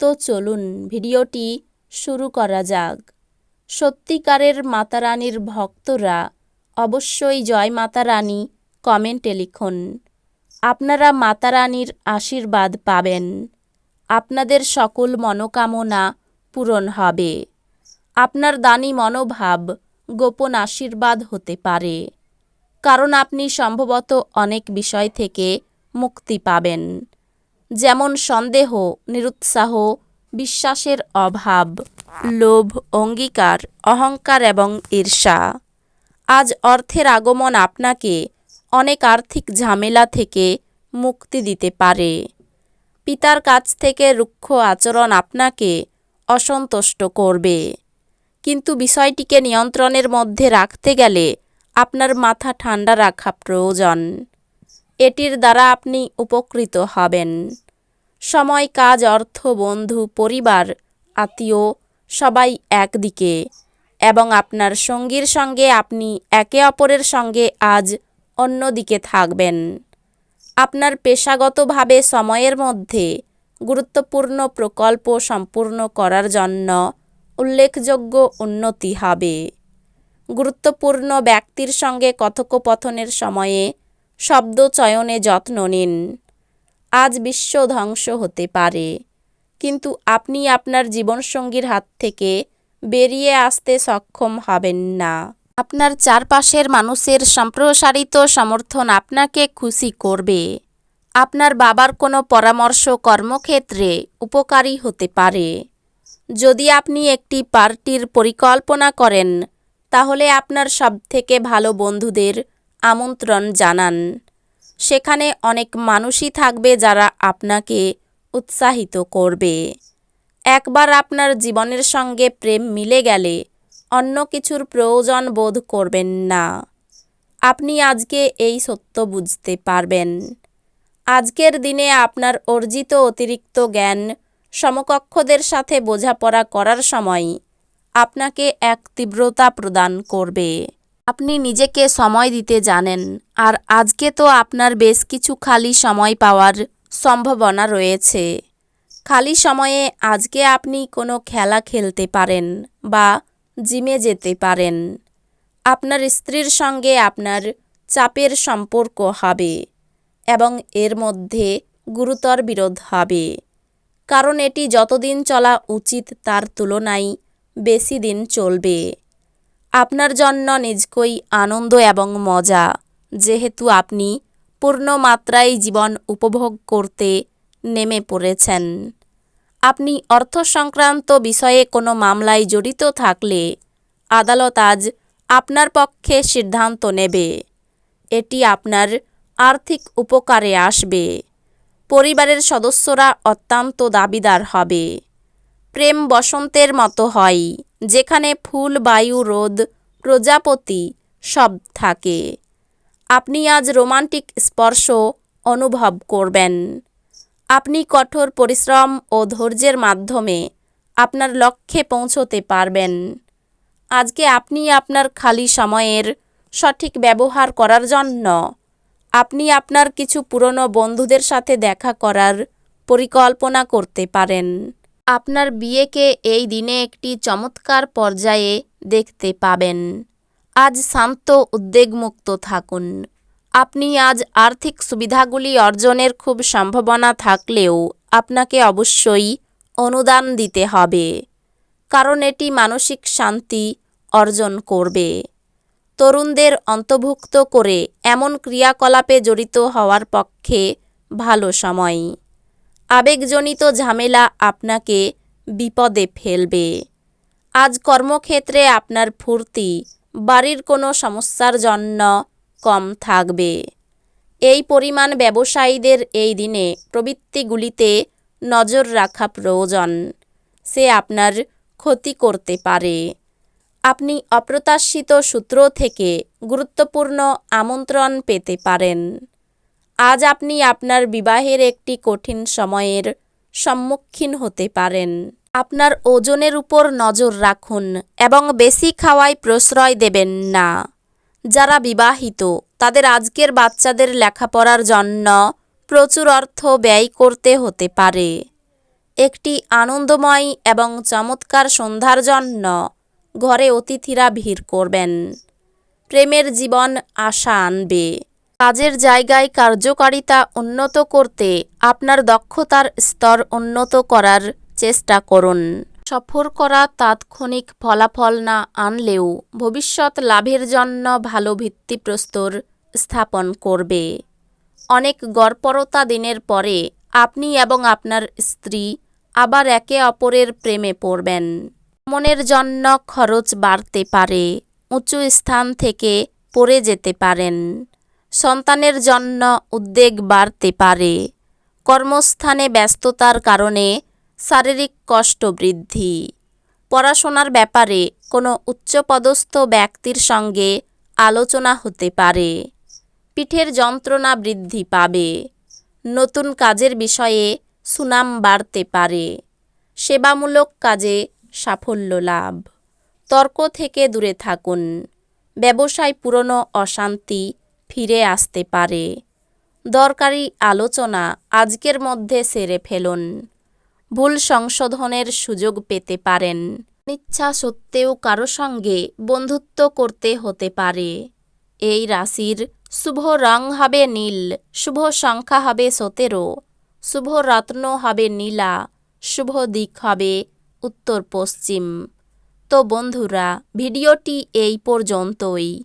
তো চলুন ভিডিওটি শুরু করা যাক। সত্যিকারের মাতারানীর ভক্তরা অবশ্যই জয় মাতা রানী কমেন্টে লিখুন। আপনারা মাতারানীর আশীর্বাদ পাবেন। আপনাদের সকল মনোকামনা পূরণ হবে। আপনার দানি মনোভাব গোপন আশীর্বাদ হতে পারে। কারণ আপনি সম্ভবত অনেক বিষয় থেকে মুক্তি পাবেন। যেমন সন্দেহ, নিরুৎসাহ, বিশ্বাসের অভাব, লোভ, অঙ্গীকার, অহংকার এবং ঈর্ষা। আজ অর্থের আগমন আপনাকে অনেক আর্থিক ঝামেলা থেকে মুক্তি দিতে পারে। পিতার কাছ থেকে রুক্ষ আচরণ আপনাকে অসন্তুষ্ট করবে। কিন্তু বিষয়টিকে নিয়ন্ত্রণের মধ্যে রাখতে গেলে আপনার মাথা ঠান্ডা রাখা প্রয়োজন। এটির দ্বারা আপনি উপকৃত হবেন। সময়, কাজ, অর্থ, বন্ধু, পরিবার, আত্মীয়, সবাই একদিকে এবং আপনার সঙ্গীর সঙ্গে আপনি একে অপরের সঙ্গে আজ অন্যদিকে থাকবেন। আপনার পেশাগতভাবে সময়ের মধ্যে গুরুত্বপূর্ণ প্রকল্প সম্পূর্ণ করার জন্য উল্লেখযোগ্য উন্নতি হবে। গুরুত্বপূর্ণ ব্যক্তির সঙ্গে কথোপকথনের সময়ে শব্দ চয়নে যত্ন নিন। আজ বিশ্ব ধ্বংস হতে পারে। কিন্তু আপনি আপনার জীবনসঙ্গীর হাত থেকে বেরিয়ে আসতে সক্ষম হবেন না। আপনার চারপাশের মানুষের সম্প্রসারিত সমর্থন আপনাকে খুশি করবে। আপনার বাবার কোনো পরামর্শ কর্মক্ষেত্রে উপকারী হতে পারে। যদি আপনি একটি পার্টির পরিকল্পনা করেন, তাহলে আপনার সবথেকে ভালো বন্ধুদের আমন্ত্রণ জানান। সেখানে অনেক মানুষই থাকবে যারা আপনাকে উৎসাহিত করবে। একবার আপনার জীবনের সঙ্গে প্রেম মিলে গেলে অন্য কিছুর প্রয়োজন বোধ করবেন না। আপনি আজকে এই সত্য বুঝতে পারবেন। আজকের দিনে আপনার অর্জিত অতিরিক্ত জ্ঞান সমকক্ষদের সাথে বোঝাপড়া করার সময় আপনাকে এক তীব্রতা প্রদান করবে। আপনি নিজেকে সময় দিতে জানেন, আর আজকে তো আপনার বেশ কিছু খালি সময় পাওয়ার সম্ভাবনা রয়েছে। খালি সময়ে আজকে আপনি কোনো খেলা খেলতে পারেন বা জিমে যেতে পারেন। আপনার স্ত্রীর সঙ্গে আপনার চাপের সম্পর্ক হবে এবং এর মধ্যে গুরুতর বিরোধ হবে, কারণ এটি যতদিন চলা উচিত তার তুলনায় বেশি দিন চলবে। আপনার জন্য নিজকই আনন্দ এবং মজা। যেহেতু আপনি পূর্ণ মাত্রায় জীবন উপভোগ করতে নেমে পড়েছেন। আপনি অর্থ সংক্রান্ত বিষয়ে কোনো মামলায় জড়িত থাকলে আদালত আজ আপনার পক্ষে সিদ্ধান্ত নেবে। এটি আপনার আর্থিক উপকারে আসবে। পরিবারের সদস্যরা অত্যন্ত দাবিদার হবে। প্রেম বসন্তের মতো হয়। যেখানে ফুল, বায়ু, রোদ, প্রজাপতি সব থাকে। আপনি আজ রোমান্টিক স্পর্শ অনুভব করবেন। আপনি কঠোর পরিশ্রম ও ধৈর্যের মাধ্যমে আপনার লক্ষ্যে পৌঁছতে পারবেন। আজকে আপনি আপনার খালি সময়ের সঠিক ব্যবহার করার জন্য আপনি আপনার কিছু পুরনো বন্ধুদের সাথে দেখা করার পরিকল্পনা করতে পারেন। আপনার বিয়েকে এই দিনে একটি চমৎকার পর্যায়ে দেখতে পাবেন। আজ শান্ত, উদ্বেগমুক্ত থাকুন। আপনি আজ আর্থিক সুবিধাগুলি অর্জনের খুব সম্ভাবনা থাকলেও আপনাকে অবশ্যই অনুদান দিতে হবে, কারণ এটি মানসিক শান্তি অর্জন করবে। তরুণদের অন্তর্ভুক্ত করে এমন ক্রিয়াকলাপে জড়িত হওয়ার পক্ষে ভালো সময়। আবেগজনিত ঝামেলা আপনাকে বিপদে ফেলবে। আজ কর্মক্ষেত্রে আপনার ফুর্তি, বাড়ির কোনো সমস্যার জন্য কম থাকবে। এই পরিমাণ ব্যবসায়ীদের এই দিনে প্রবৃত্তিগুলিতে নজর রাখা প্রয়োজন। সে আপনার ক্ষতি করতে পারে। আপনি অপ্রত্যাশিত সূত্র থেকে গুরুত্বপূর্ণ আমন্ত্রণ পেতে পারেন। আজ আপনি আপনার বিবাহের একটি কঠিন সময়ের সম্মুখীন হতে পারেন। আপনার ওজনের উপর নজর রাখুন এবং বেশি খাওয়ায় প্রশ্রয় দেবেন না। যারা বিবাহিত, তাদের আজকের বাচ্চাদের লেখাপড়ার জন্য প্রচুর অর্থ ব্যয় করতে হতে পারে। একটি আনন্দময় এবং চমৎকার সন্ধ্যার জন্য ঘরে অতিথিরা ভিড় করবেন। প্রেমের জীবন আশা আনবে। কাজের জায়গায় কার্যকারিতা উন্নত করতে আপনার দক্ষতার স্তর উন্নত করার চেষ্টা করুন। সফর করা তাৎক্ষণিক ফলাফল না আনলেও ভবিষ্যৎ লাভের জন্য ভালো ভিত্তিপ্রস্তর স্থাপন করবে। অনেক গড়পরতা দিনের পরে আপনি এবং আপনার স্ত্রী আবার একে অপরের প্রেমে পড়বেন। মনের জন্য খরচ বাড়তে পারে, উঁচু স্থান থেকে পড়ে যেতে পারেন। সন্তানের জন্য উদ্বেগ বাড়তে পারে। কর্মস্থানে ব্যস্ততার কারণে শারীরিক কষ্ট বৃদ্ধি। পড়াশোনার ব্যাপারে কোনো উচ্চপদস্থ ব্যক্তির সঙ্গে আলোচনা হতে পারে। পিঠের যন্ত্রণা বৃদ্ধি পাবে। নতুন কাজের বিষয়ে সুনাম বাড়তে পারে। সেবামূলক কাজে সাফল্য লাভ। তর্ক থেকে দূরে থাকুন। ব্যবসায় পুরনো অশান্তি ফিরে আসতে পারে। দরকারি আলোচনা আজকের মধ্যে সেরে ফেলুন। ভুল সংশোধনের সুযোগ পেতে পারেন। ইচ্ছা সত্ত্বেও কারও সঙ্গে বন্ধুত্ব করতে হতে পারে। এই রাশির শুভ রং হবে নীল, শুভ সংখ্যা হবে সতেরো, শুভ রত্ন হবে নীলা, শুভ দিক হবে উত্তর পশ্চিম। তো বন্ধুরা, ভিডিওটি এই পর্যন্তই।